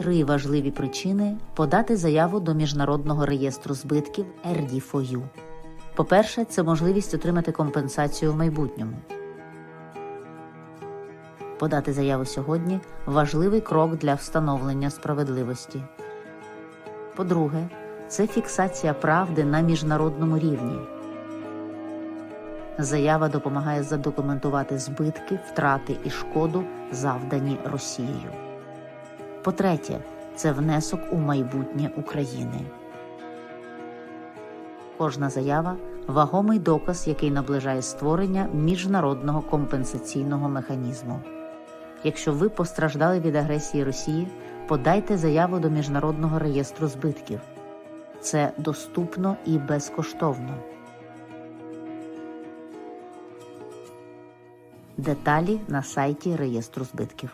Три важливі причини подати заяву до міжнародного реєстру збитків RD4U. По-перше, це можливість отримати компенсацію в майбутньому. Подати заяву сьогодні важливий крок для встановлення справедливості. По-друге, це фіксація правди на міжнародному рівні. Заява допомагає задокументувати збитки, втрати і шкоду, завдані Росією. По-третє, це внесок у майбутнє України. Кожна заява вагомий доказ, який наближає створення міжнародного компенсаційного механізму. Якщо ви постраждали від агресії Росії, подайте заяву до міжнародного реєстру збитків. Це доступно і безкоштовно. Деталі на сайті реєстру збитків.